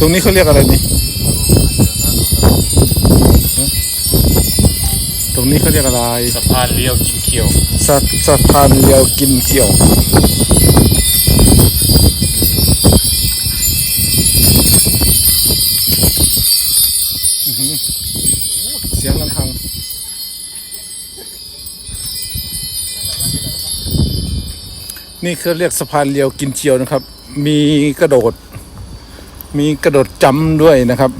ตรงนี้เขาเรียกอะไรนี่ฮะตรงนี้เขาเรียกอะไร สะพานเลี้ยวกินเขียวสะสะพานเรียวกินเกี่ยว อื้อหือเสียงระฆัง นี่เขาเรียกสะพานเรียวกินเชียวนะครับ มีกระโดด มีกระโดดจำด้วยนะครับ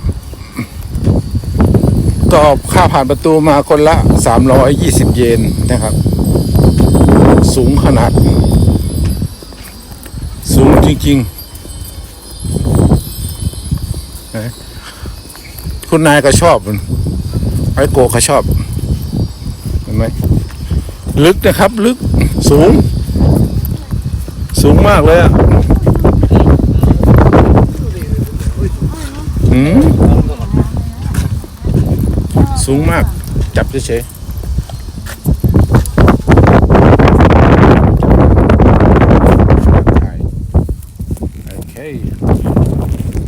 ก็ค่าผ่านประตูมาคนละ 320 เยนนะครับ สูงขนาด สูงจริงๆ คุณนายก็ชอบไอโกก็ชอบ เห็นไหมลึกนะครับ ลึกสูง สูงมากเลยอะ อืมสูงมาก จับเฉยๆโอเค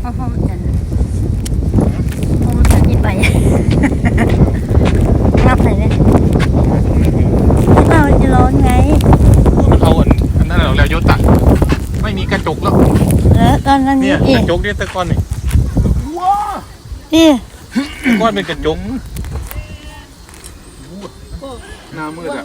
พ่อพ่อมันจะพ่อมันจะที่ไปรับไหนเนี่ยเอาจะร้อนไงมันเอาอันอันนั้นเราแล้วยศตัดไม่มีกระจกแล้วแล้วตอนนั้นเนี่นี่ยอีกกระจกเนี่ยแตะก้อนนี่ นี่แต่ก้อนเป็นกระจกหน้ามืดอะ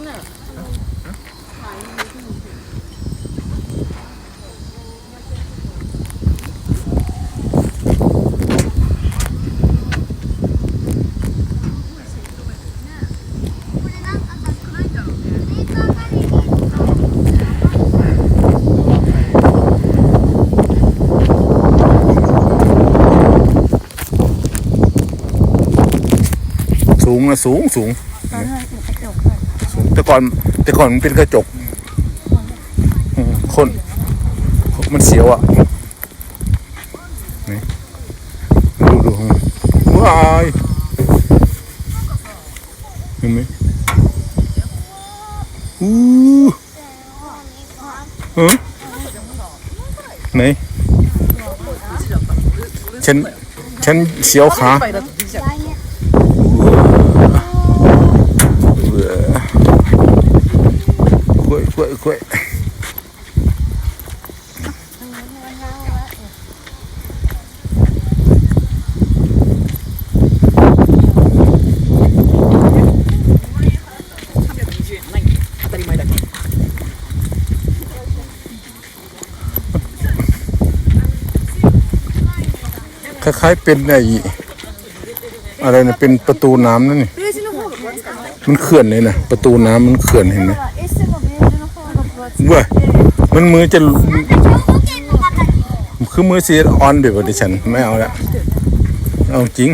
นะสูงสูงตอนนั้นเป็นกระจกสูงแต่ก่อนแต่ก่อนมันเป็นกระจกอืมคน มันเสียวอะนี่ดูดูว้ายเห็นไหมอู้เออไหนฉันฉันเสียวขากล้วย กล้วยกล้วยคล้ายๆเป็นไอ้อะไรนะเป็นประตูน้ำนั่นนี่มันเขื่อนเลยนะประตูน้ำมันเขื่อนเห็นไหม เว้ยมันมือจะคือมือสีออนเดี๋ยวดิฉันไม่เอาละเอาจริง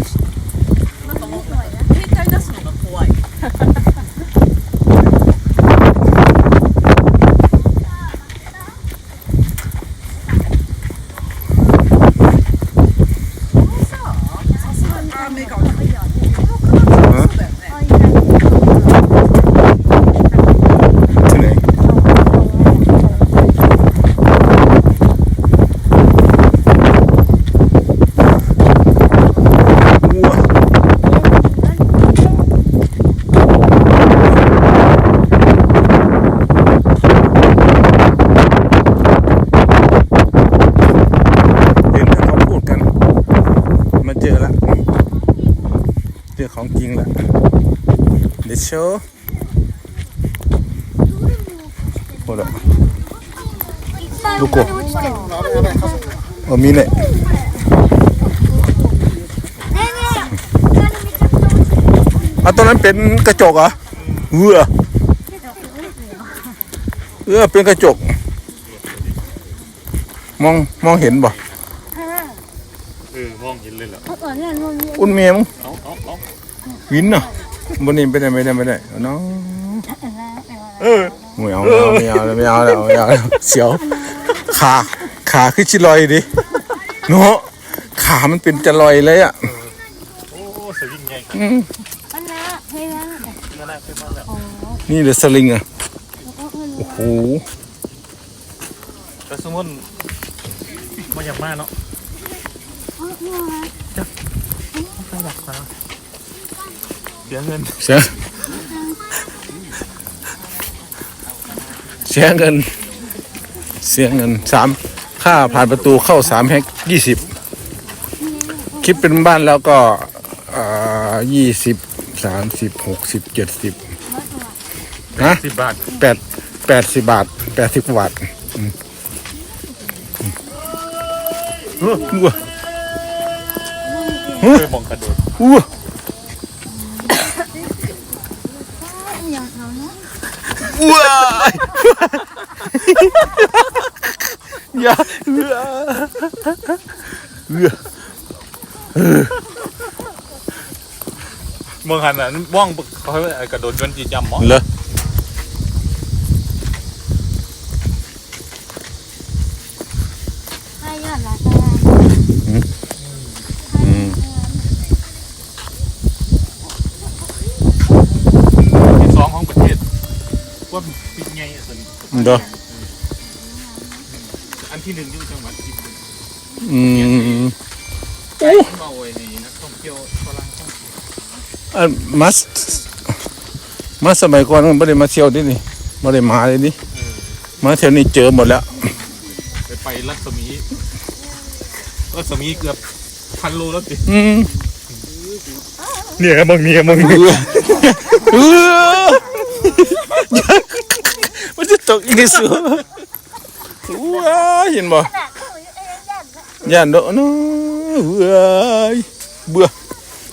ที่ไหนวัวเห็นถ้าเขาพูดกัน มาเจอละเจอของจริงละ เดี๋ยวโชว์โอ้ละลูกกบเออมีเนี่ยอะตรงนั้นเป็นกระจกเหรอเอือเออเป็นกระจก มองมองเห็นบ่เออมองเห็นเลยเหรออุ่นเมียมั้งเอาเอาเอาวินเนาะ บนนี้ไม่ได้ไม่ได้ไม่ได้เอาน้องเออไม่เอาไม่เอาไม่เอาไม่เอาไม่เอาไม่เอาเสียวขาขาคือชิลอยดิเนาะขามันเป็นจะลอยเลยอะโอ้สวิงไงอืมมันนะเฮ้ยนะนั่นแหละขึ้นมาแล้วนี่เดอะสลิงอะโอ้โหแต่สมมติมาอย่างมากเนาะนี่ไม่อยากฟังเสียเงินเสียเสียเงิน เสียเงินสามค่าผ่านประตูเข้าสามแฮกยี่สิบคิดเป็นบ้านแล้วก็ยี่สิบสามสิบหกสิบเจ็ดสิบฮะสิบบาทแปดแปดสิบบาทแปดสิบบาทอืมอืมเออว้าเคยมองกระโดดว้าอย่างเขาเนาะ ว้าอย่าเอือเอือเมืองหันอะว่องเขากระโดดจนจีจำหมอเหรอ ให้ยอดละแต่ อืม ที่สองของประเทศ ว่าปิดไงอะส่วนเด้ออันที่หนึ่งอยู่จังหวัดที่หนึ่งอืมเบาไว้ในนักท่องเที่ยวฝรั่งท่องเที่ยวอันมัสมาสมัยก่อนมันไม่ได้มาเที่ยวดินี่ไม่ได้มาเลยนี่เออมาเที่ยวนี้เจอหมดแล้วไปไปรัศมีรัศมีเกือบพันโลแล้วสิอืมเนี่ยมึงเนี่ยมึงเออเออ มันจะตกอีกสือว้าเห็นบ่ย่านโดนาะเว้เบื่อ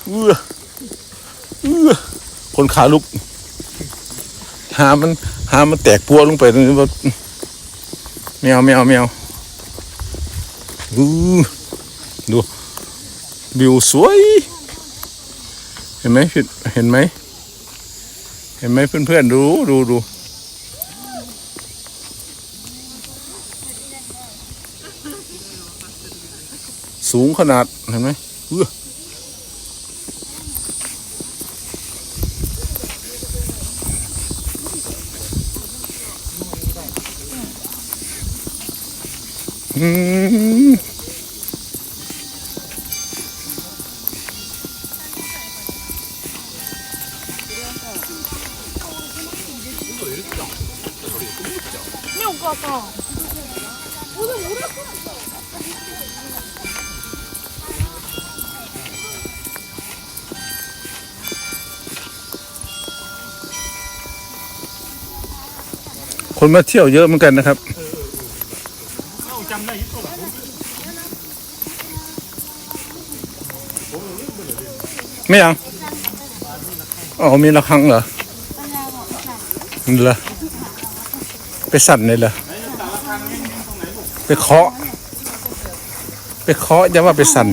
เบื่อเบื่อคนขาลุก หามันหามันแตกพัวลงไปตรงนี้ว่าแมวแมวแมวอู้ดูวิวสวย เห็นไหมเห็นไหม เห็นไหมเพื่อนๆดูดูดูสูงขนาด เห็นไหมเอออืม นี่ก็ต่อคนมาเที่ยวเยอะเหมือนกันนะครับจำได้ยุคก่อนไม่ยังอ๋อมีระฆังเหรอปัญญาบอกค่ะเหรอ ไปสั่นเลยเหรอไปเคาะ ไปเคาะจะว่าไปสั่น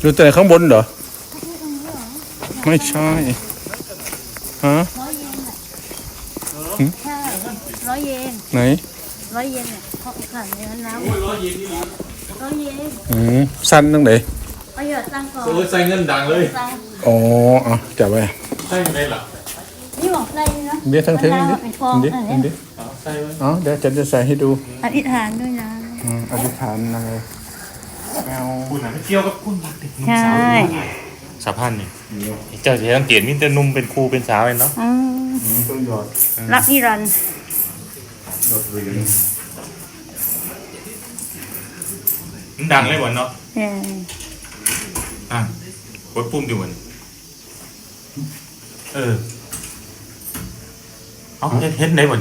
อยู่แต่ข้างบนเหรอ ไม่ใช่ฮะร้อยเยนใช่ร้อยเยนไหนร้อยเยนเนี่ยเขาขันในน้ำร้อยเยนอืมสั่นตั้งไหนประโยชน์ตั้งก่อนโอ้ยใส่เงินดังเลยตั้งอ๋ออะจับไว้ใส่ยังไงล่ะนี่บอกได้นะ เดี๋ยวทั้งเทิงปัญดิญาเป็นฟองดิอันดินี้อ๋อใส่ไว้อ๋อเดี๋ยวฉันจะใส่ให้ดูอธิษฐานด้วยนะอืมอธิษฐานอะไรแมวคุณน่ะไม่เกี่ยวกับคุณเด็กหนุ่มใช่สาวสาวพันธุ์นี่เจ้าจะสังเกตมีแต่หนุ่มเป็นครูเป็นสาวเองเนาะอืมต้นหยอดรักนิรันดร์หยอดเหรียญมันดังเลยวันเนาะเอออะกดปุ่มดิวันเออ เอาเฮ็ดเฮ็ดไหนวัน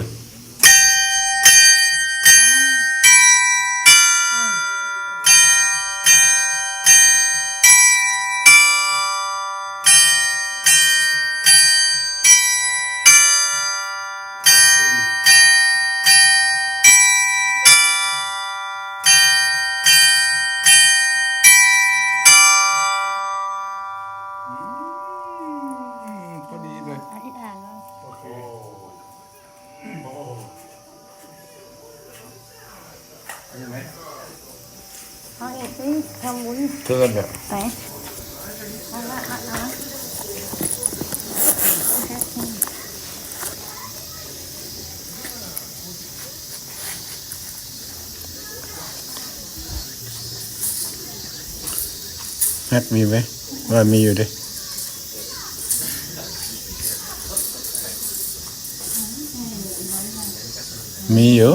เกินเนี่ยไปเอาละเอาละแฮกมีไหมว่ามีอยู่ดิมีอยู่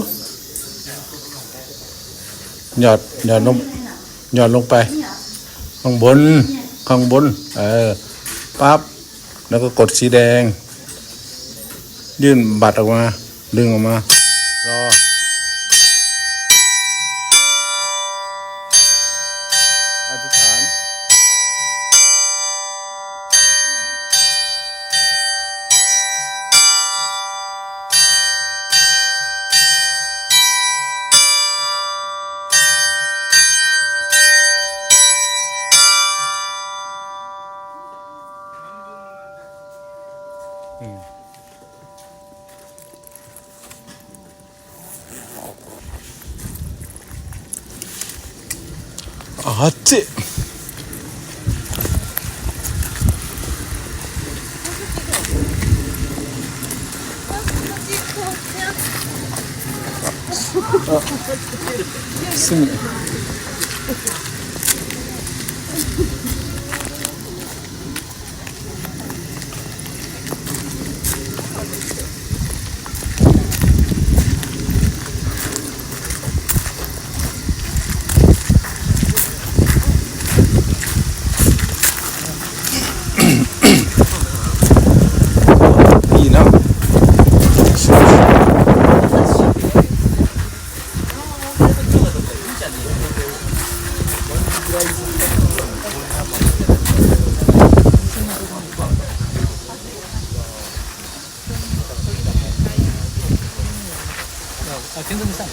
หยอดหยอดลงหยอดลงไป ข้างบน ข้างบน เออปั๊บแล้วก็กดสีแดง ยื่นบัตรออกมา ดึงออกมา รออ あっあ、天狗にしたの